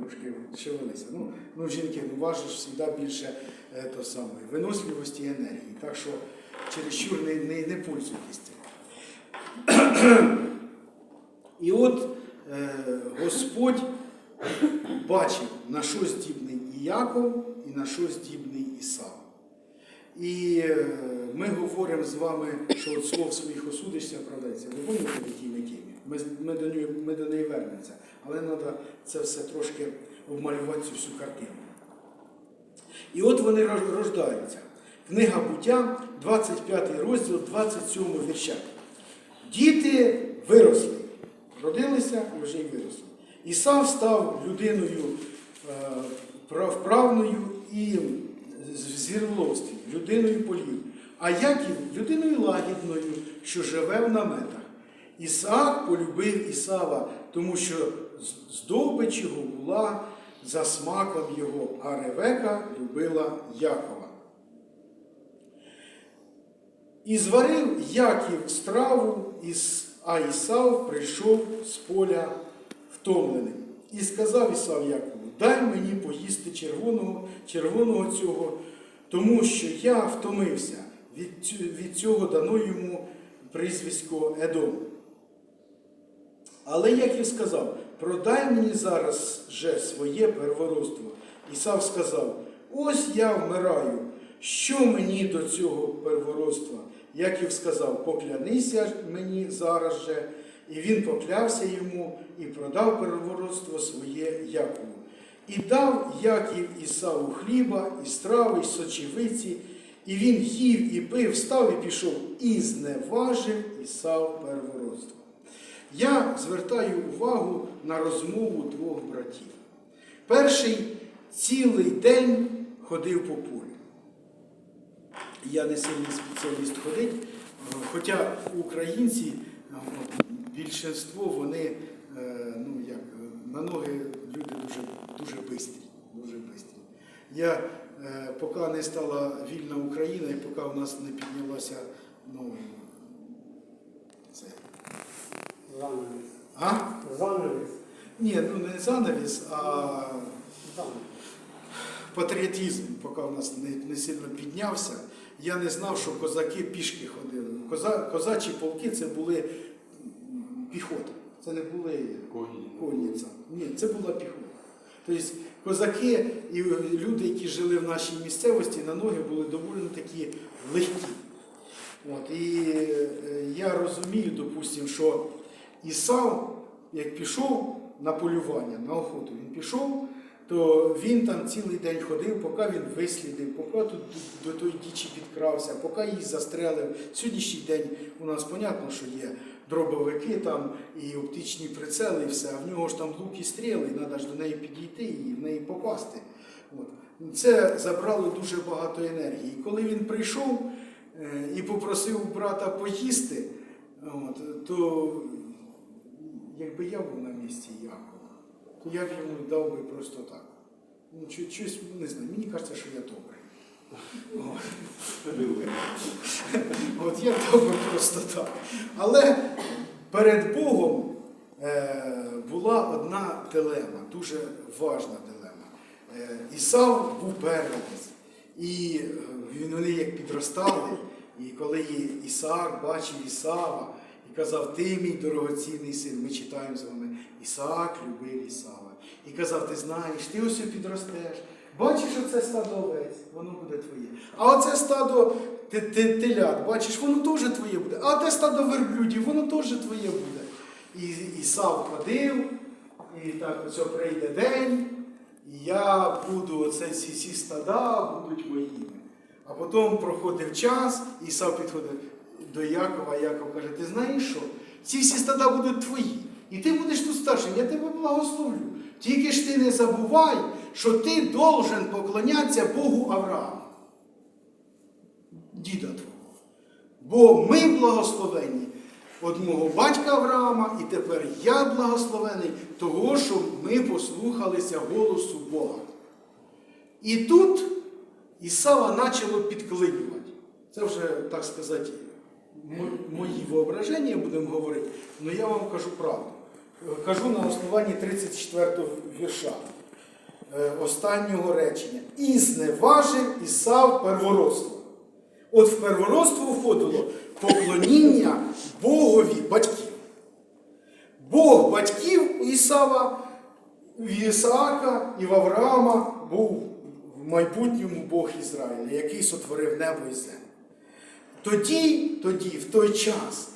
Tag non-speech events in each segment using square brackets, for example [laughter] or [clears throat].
трошки шевелися. Ну, ну жінки, ну важиш завжди більше е, то саме, виносливості і енергії. Так що чересчур не, не, не пользуйтесь цим. І от е, Господь бачив, на що здібний і Яков, і на що здібний Ісав. І е, ми говоримо з вами, що от слов своїх осудишся оправдається. Ви пам'ятаєте в тій темі? Ми, ми, до неї, ми до неї вернемося. Але треба це все трошки обмалювати цю всю картину. І от вони рождаються. Книга буття, 25 розділ, 27 вірша. Діти виросли, родилися і вже й виросли. Ісав став людиною е, вправною і в звірловстві, людиною полів. А Яків людиною лагідною, що живе в наметах. Ісаак полюбив Ісава, тому що здобич його була за смаком його, а Ревека любила Якова. І зварив Яків страву, а Ісав прийшов з поля втомленим. І сказав Ісав Якову, дай мені поїсти червоного, червоного цього, тому що я втомився. Від, від цього дано йому прізвисько Едом. Але Яків сказав, продай мені зараз же своє первородство. Ісав сказав, ось я вмираю, що мені до цього первородства? Яків сказав, поклянися мені зараз же. І він поклявся йому і продав первородство своє Якову. І дав Яків Ісаву хліба, і страви, і сочевиці, і він їв і пив, став і пішов, і зневажив Ісав первородство. Я звертаю увагу на розмову двох братів. Перший цілий день ходив по полю. Я не сильний спеціаліст ходить, хоча українці, більшинство, вони е, ну, як, на ноги люди дуже, дуже бистрі. Дуже бистрі. Я, е, поки не стала вільна Україна і поки у нас не піднялася ну, Занавіс. а? Занавіс. Ні, ну не занавіс, а патріотизм, поки в нас не, не сильно піднявся. Я не знав, що козаки пішки ходили. Коза, козачі полки це були піхота. Це не були коні. Ні, це була піхота. Тобто козаки і люди, які жили в нашій місцевості, на ноги були доволі такі легкі. От, і е, я розумію, допустим, що Ісав, як пішов на полювання, на охоту, він пішов, то він там цілий день ходив, поки він вислідив, поки тут до тої дічі підкрався, поки її застрелив. Сьогоднішній день у нас понятно, що є дробовики там і оптичні прицели, і все, а в нього ж там лук і стріли, і треба ж до неї підійти і в неї попасти. От. Це забрало дуже багато енергії. І коли він прийшов е, і попросив брата поїсти, от, то якби я був на місці Якова, то я б йому дав би просто так. Ну, щось, не знаю, мені кажеться, що я добрий. От. Я би просто так. Але перед Богом е, була одна дилема, дуже важна дилема. Е, Ісав був первенець. І е, вони як підростали, і коли Ісаак бачив Ісава і казав, ти мій дорогоцінний син, ми читаємо з вами, Ісаак любив Ісава. І казав, ти знаєш, ти ось підростеш. Бачиш оце стадо овець, воно буде твоє. А оце стадо те- те- телят, бачиш, воно теж твоє буде. А те стадо верблюдів, воно теж твоє буде. І Ісав ходив, і так оце прийде день, і я буду, оце ці стада будуть моїми. А потім проходив час, Ісав підходив до Якова, Яков каже, ти знаєш що? Ці всі стада будуть твої. І ти будеш тут старшим, я тебе благословлю. Тільки ж ти не забувай, що ти должен поклонятися Богу Авраама, діда твого. Бо ми благословені від мого батька Авраама, і тепер я благословений того, що ми послухалися голосу Бога. І тут Ісава почало підклинювати. Це вже, так сказати, мої воображення будемо говорити, але я вам кажу правду. Кажу на основанні 34 вірша. е, останнього речення. І зневажив Ісав первородство. От в первородство входило поклоніння Богові батьків. Бог батьків Ісава, Ісаака і Авраама був в майбутньому Бог Ізраїля, який сотворив небо і землю. Тоді, тоді, в той час,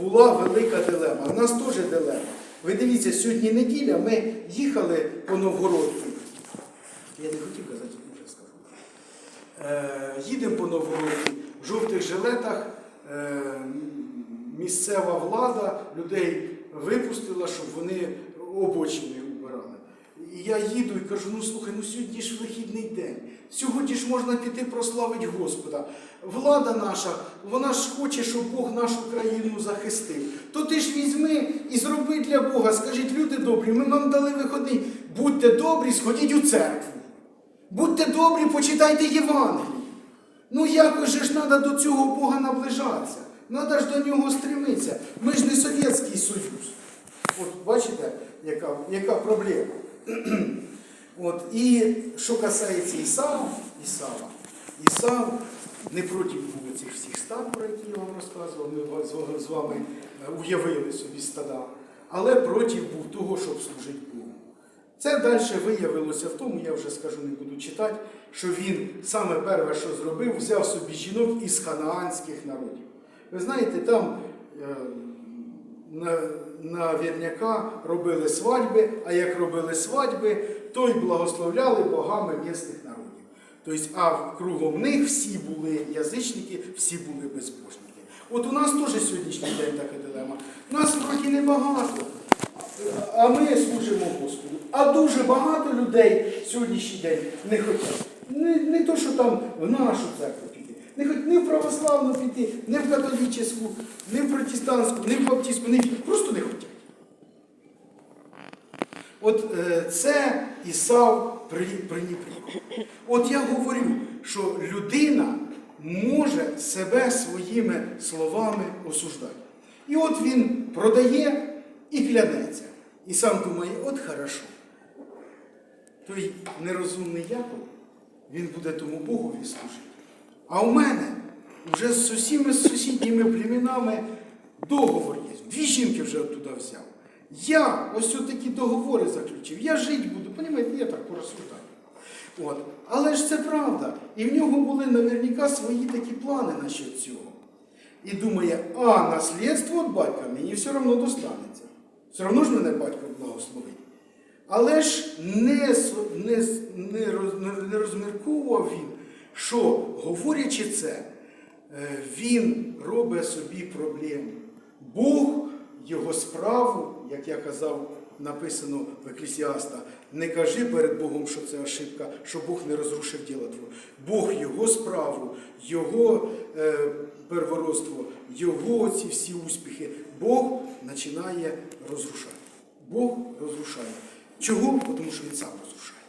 була велика дилема. У нас теж дилема. Ви дивіться, сьогодні неділя, ми їхали по Новгородку. Я не хотів казати, вже скажу. Е, їдемо по Новгородку в жовтих жилетах. Е, місцева влада людей випустила, щоб вони обочини. І я їду і кажу: ну слухай, ну сьогодні ж вихідний день. Сьогодні ж можна піти прославити Господа. Влада наша, вона ж хоче, щоб Бог нашу країну захистив. То ти ж візьми і зроби для Бога. Скажіть, люди добрі, ми вам дали виходи. Будьте добрі, сходіть у церкву. Будьте добрі, почитайте Євангеліє. Ну якось же ж треба до цього Бога наближатися. Треба ж до нього стремитися. Ми ж не Совєтський Союз. От бачите, яка, яка проблема. [clears throat] От, і що касається Ісава, Ісава, Ісав не проти був цих всіх стад, про які я вам розказував, ми з- вами е, уявили собі стада, але проти був того, щоб служити Богу. Це далі виявилося в тому, я вже скажу, не буду читати, що він саме перше, що зробив, взяв собі жінок із ханаанських народів. Ви знаєте, там е, на, на вірняка робили свадьби, а як робили свадьби, то й благословляли богами місних народів. Тобто, а кругом них всі були язичники, всі були безбожники. От у нас теж сьогоднішній день така дилема. Нас трохи небагато. А ми служимо Господу. А дуже багато людей сьогоднішній день не хочуть. Не, не то, що там в нашу церкву. Не хочуть ні в православну піти, ні в католічну, ні в протестантську, ні в баптистську, в просто не хочуть. От е, це Ісав при, пренебріг. От я говорю, що людина може себе своїми словами осуждати. І от він продає і клянеться. І сам думає, от хорошо. Той нерозумний Яков, він буде тому Богові служити. А у мене вже з усіма сусідніми племінами договор є. Дві жінки вже оттуда взяв. Я ось такі договори заключив. Я жити буду, понімаєте, я так порозсуждаю. От. Але ж це правда. І в нього були наверняка свої такі плани насчет цього. І думає, а наслідство від батька мені все одно достанеться. Все одно ж мене батько благословить. Але ж не, не, не- не розмірковував він, що, говорячи це, е, він робить собі проблему. Бог його справу, як я казав, написано в Еклесіаста, не кажи перед Богом, що це ошибка, що Бог не розрушив діло твого. Бог його справу, його е, первородство, його ці всі успіхи, Бог починає розрушати. Бог розрушає. Чого? Тому що він сам розрушає.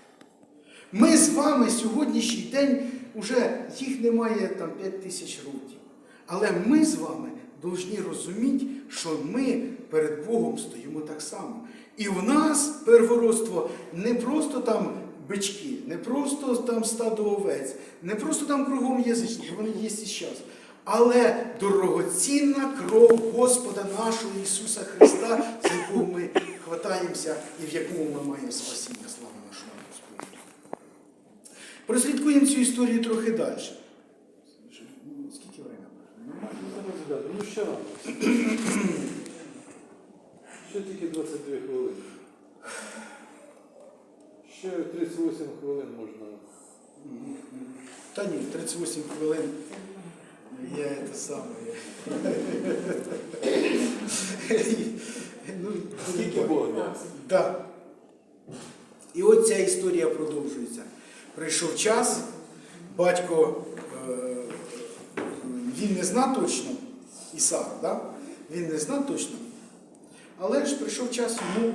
Ми з вами сьогоднішній день уже їх немає там 5 тисяч років. Але ми з вами повинні розуміти, що ми перед Богом стоїмо так само. І в нас первородство не просто там бички, не просто там стадо овець, не просто там кругом язичники, вони є і зараз. Але дорогоцінна кров Господа нашого Ісуса Христа, з якого ми хватаємося і в якому ми маємо спасіння. Прослідкуємо цю історію трохи далі. Скільки? Нормально? Ну ще рано. Ще тільки 22 хвилини. Ще 38 хвилин можна. Та ні, 38 хвилин. Я це саме. ну, Скільки Бог дасть. Так. І от ця історія продовжується. Прийшов час, батько, е, він не знав точно, Ісар, да? він не знав точно, але ж прийшов час йому,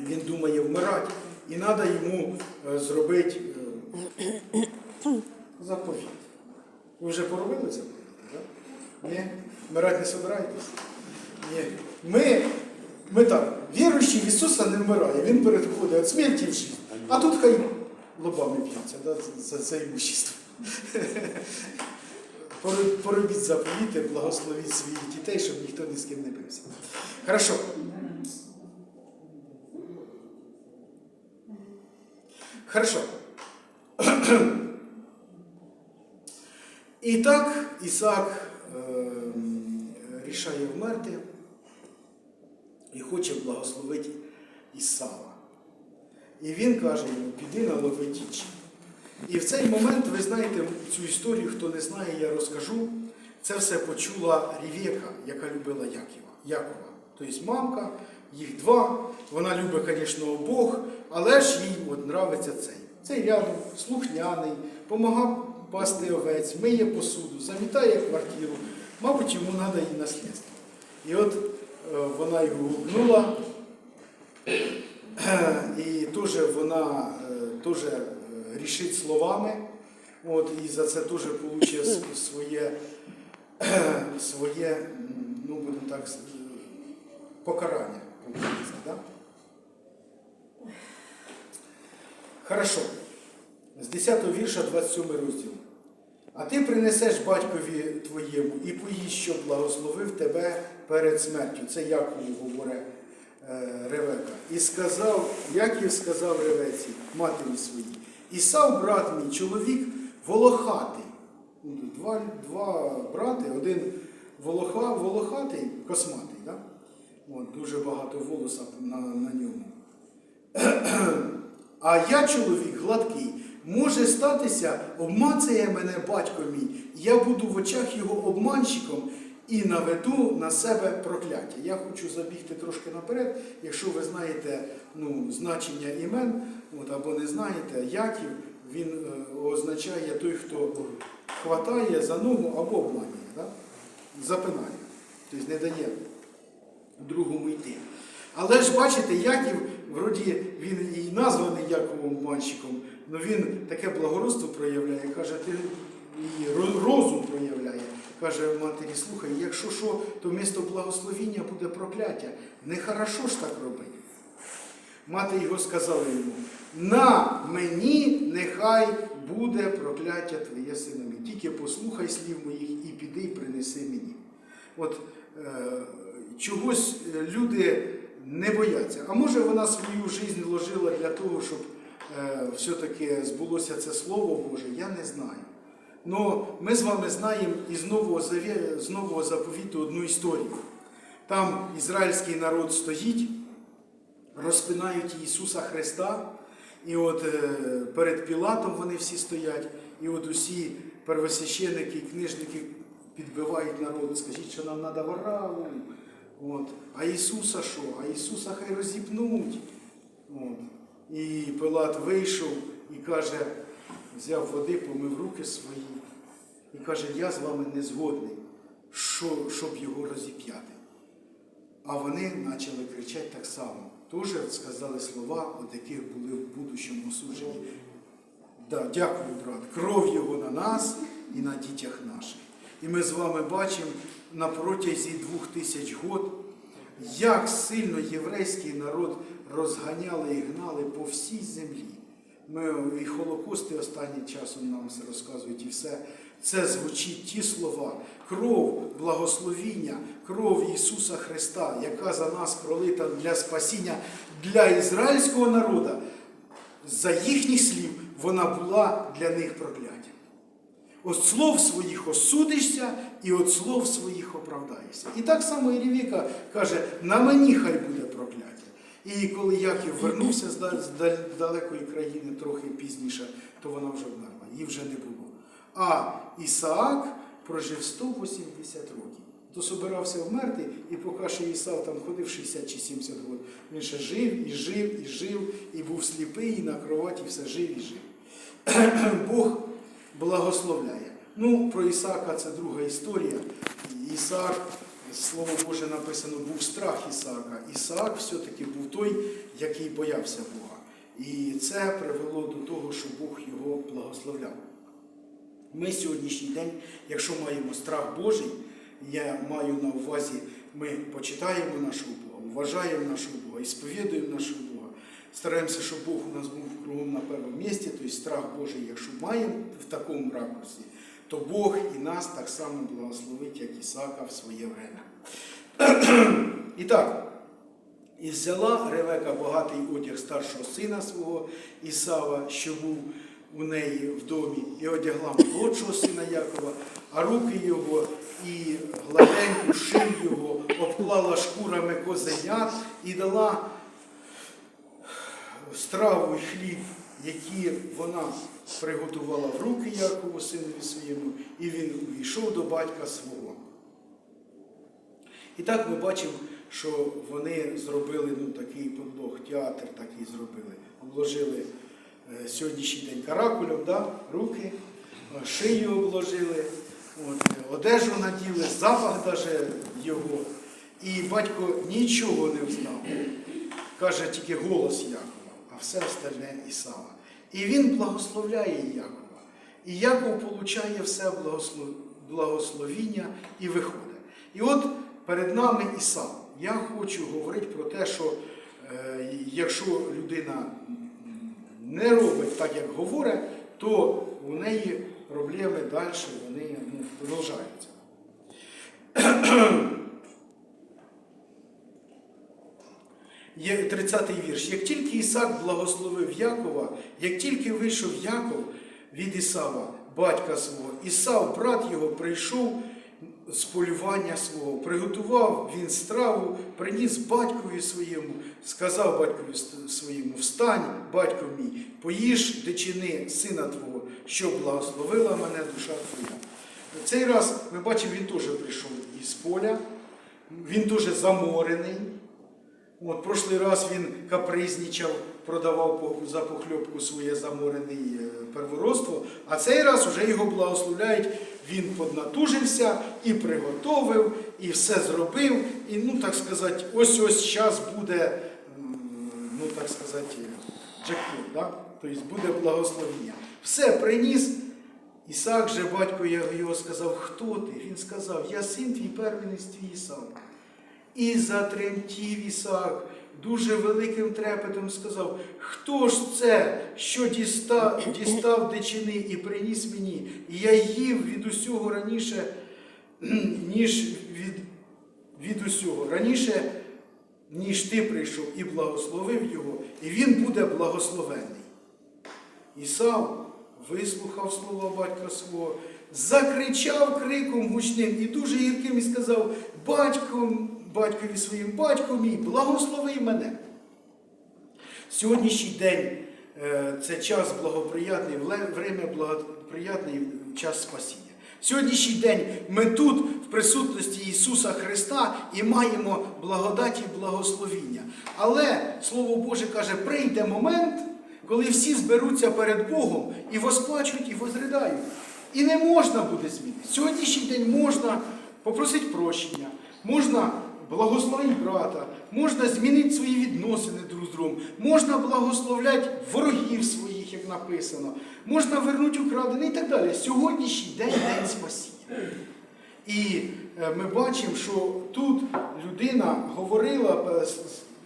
він думає вмирати, і треба йому е, зробити е, заповіт. Ви вже поробили заповіт? Да? Ні? Вмирати не собираєтесь? Ні. Ми, ми так, віруючий в Ісуса не вмирає, Він переходить від смерті в життя. А тут хай лобами б'ються, да, за це імущество. Поробіть заповіти, благословіть своїх дітей, щоб ніхто ні з ким не бився. Хорошо. Хорошо. І так Ісаак ем, рішає вмерти і хоче благословити Ісава. І він каже йому, піди на лови. І в цей момент, ви знаєте, цю історію, хто не знає, я розкажу. Це все почула Рівєка, яка любила Якова. Якова. Тобто мамка, їх два. Вона любить, звісно, обох, але ж їй от нравиться цей. Цей рядом, слухняний, помагав пасти овець, миє посуду, замітає квартиру. Мабуть, йому треба і наслідство. І от е, вона його гукнула, теж вона е, теж е, рішить словами. От, і за це теж получить своє, [clears throat] своє, ну будемо так, покарання. Да? Хорошо. З 10 вірша 27 розділ. А ти принесеш батькові твоєму і поїсть, щоб благословив тебе перед смертю. Це Якову говорить Ревека. І сказав, Яків сказав Ревеці, матері своїй, Ісав, брат мій, чоловік волохатий. Ну, Два, два брати, один волоха, волохатий, косматий, да? От, дуже багато волоса на, на ньому. [clears throat] А я чоловік гладкий. Може статися, обмацає мене батько мій, я буду в очах його обманщиком і наведу на себе прокляття. Я хочу забігти трошки наперед, якщо ви знаєте ну, значення імен, от, або не знаєте, Яків, він е, означає той, хто хватає за ногу або обманює, да? запинає, тобто не дає другому йти. Але ж бачите, Яків, вроді він і названий Яковом обманщиком, але він таке благородство проявляє, каже, ти і розум проявляє. Каже матері, слухай, якщо що, то вмісто благословіння буде прокляття. Нехорошо ж так робити. Мати його сказала йому: на мені нехай буде прокляття твоє сина мій. Тільки послухай слів моїх і піди і принеси мені. От е, чогось е, люди не бояться. А може вона свою життя вложила для того, щоб е, все-таки збулося це Слово Боже, я не знаю. Но ми з вами знаємо із Нового, Завє- з Нового заповіту одну історію. Там ізраїльський народ стоїть, розпинають Ісуса Христа, і от е, перед Пілатом вони всі стоять, і от усі первосвященники і книжники підбивають народ, скажіть, що нам треба вараву. От. А Ісуса що? А Ісуса хай розіпнуть. От. І Пилат вийшов і каже, взяв води, помив руки свої і каже, я з вами не згодний, що, щоб його розіп'яти. А вони почали кричати так само. Теж сказали слова, от яких були в будущому осуджені. Да, дякую, брат. Кров його на нас і на дітях наших. І ми з вами бачимо на протязі двох тисяч год, як сильно єврейський народ розганяли і гнали по всій землі. Ми і Холокости останнім часом нам все розказують, і все. Це звучить ті слова. Кров благословіння, кров Ісуса Христа, яка за нас пролита для спасіння для ізраїльського народу, за їхніх слів, вона була для них прокляттям. От слов своїх осудишся, і от слов своїх оправдаєшся. І так само і Рівіка каже, на мені хай буде прокляття. І коли Яків вернувся з далекої країни трохи пізніше, то вона вже вмерла, її вже не було. А Ісаак прожив 180 років. То собирався вмерти, і поки ще Ісав там ходив 60 чи 70 років, він ще жив і жив, і жив, і був сліпий, і на кроваті все жив і жив. [clears throat] Бог благословляє. Ну, про Ісаака це друга історія. Ісаак, слово Боже написано, був страх Ісаака. Ісаак все-таки був той, який боявся Бога. І це привело до того, що Бог його благословляв. Ми сьогоднішній день, якщо маємо страх Божий, я маю на увазі, ми почитаємо нашого Бога, вважаємо нашого Бога і сповідуємо нашого Бога, стараємося, щоб Бог у нас був кругом на першому місці, тобто страх Божий, якщо маємо в такому ракурсі, то Бог і нас так само благословить, як Ісака в своє время. І так, і взяла Ревека багатий одяг старшого сина свого Ісава, що був у неї в домі, і одягла молодшого сина Якова, а руки його і гладеньку шию його обклала шкурами козенят і дала страву і хліб, які вона приготувала в руки Якову синові своєму, і він увійшов до батька свого. І так ми бачимо, що вони зробили ну, такий подлог, театр такий зробили. Обложили е, сьогоднішній день каракулем, да? руки, е, шию обложили, от, е, одежу наділи, запах даже його. І батько нічого не взнав. Каже тільки голос Якова, все остальне Ісава. І він благословляє Якова. І Яков получає все благословіння і виходить. І от перед нами Ісав. Я хочу говорити про те, що е, якщо людина не робить так, як говорить, то у неї проблеми далі вони ну, продовжуються. 30-й вірш. Як тільки Ісак благословив Якова, як тільки вийшов Яков від Ісава, батька свого, Ісав, брат його, прийшов з полювання свого, приготував він страву, приніс батькові своєму, сказав батькові своєму: Встань, батько мій, поїж дичини сина твого, що благословила мене душа твоя. Цей раз ми бачимо, він теж прийшов із поля, він теж заморений. От, прошлий раз він капризничав, продавав за похльопку своє заморене е, первородство, а цей раз вже його благословляють, він поднатужився і приготовив, і все зробив. І, ну, так сказати, ось ось час буде, ну так сказати, джекпот, да? тобто буде благословення. Все приніс. Ісак же батько його сказав, хто ти? Він сказав, я син твій первенець твій Ісак. І затремтів Ісак, дуже великим трепетом сказав, хто ж це, що дістав, дістав дичини і приніс мені? І я їв від усього раніше, [clears throat] ніж від, від усього, раніше, ніж ти прийшов і благословив його, і він буде благословений. Ісав вислухав слова батька свого, закричав криком гучним і дуже гірким і сказав: Батько, батькові своїм батько мій, благослови мене. Сьогоднішній день е, це час благоприятний, время благоприятний час спасіння. Сьогоднішній день ми тут, в присутності Ісуса Христа, і маємо благодаті і благословіння. Але Слово Боже каже, прийде момент, коли всі зберуться перед Богом і восплачуть, і возридають. І не можна буде змінити. Сьогоднішній день можна попросити прощення, можна благословити брата, можна змінити свої відносини друг з другом, можна благословляти ворогів своїх, як написано, можна вернути украдене і так далі. Сьогоднішній день день спасіння. І е, ми бачимо, що тут людина говорила е,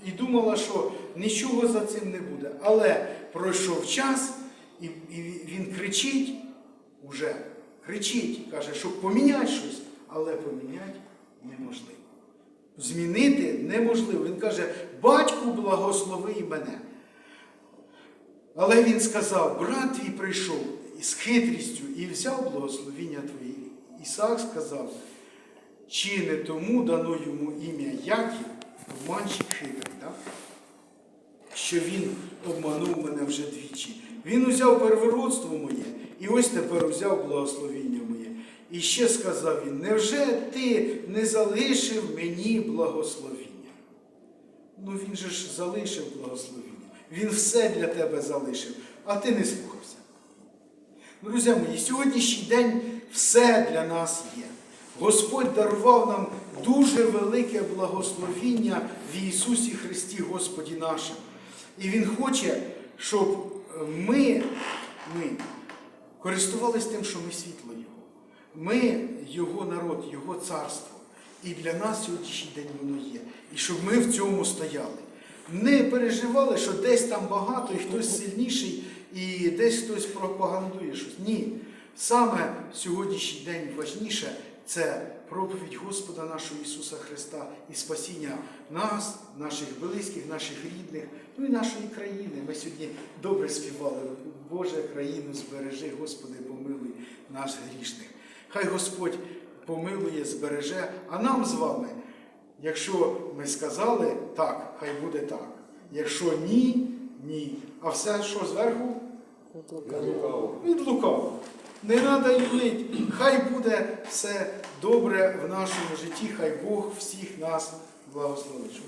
і думала, що нічого за цим не буде. Але пройшов час, і він кричить уже, кричить, каже, щоб поміняти щось, але поміняти неможливо. Змінити неможливо. Він каже, батьку благослови мене. Але він сказав, брат твій прийшов із хитрістю і взяв благословіння твоє. Ісаак сказав, чи не тому дано йому ім'я Яків, обманщик хитрий, так? що він обманув мене вже двічі. Він узяв первородство моє, і ось тепер узяв благословіння. І ще сказав він: невже ти не залишив мені благословіння? Ну він же ж залишив благословіння. Він все для тебе залишив, а ти не слухався. Друзі мої, сьогоднішній день все для нас є. Господь дарував нам дуже велике благословіння в Ісусі Христі, Господі нашим. І Він хоче, щоб ми, ми користувалися тим, що ми світло Його. Ми Його народ, Його царство. І для нас сьогоднішній день воно є. І щоб ми в цьому стояли. не переживали, що десь там багато і хтось сильніший, і десь хтось пропагандує щось. Ні. Саме сьогоднішній день важніше це проповідь Господа нашого Ісуса Христа і спасіння нас, наших близьких, наших рідних, ну і нашої країни. Ми сьогодні добре співали. Боже, країну збережи, Господи, помилуй нас грішних. Хай Господь помилує, збереже, а нам з вами, якщо ми сказали так, хай буде так. Якщо ні, ні. А все, що зверху? Від лукавого. Не треба юнить. Хай буде все добре в нашому житті, хай Бог всіх нас благословить.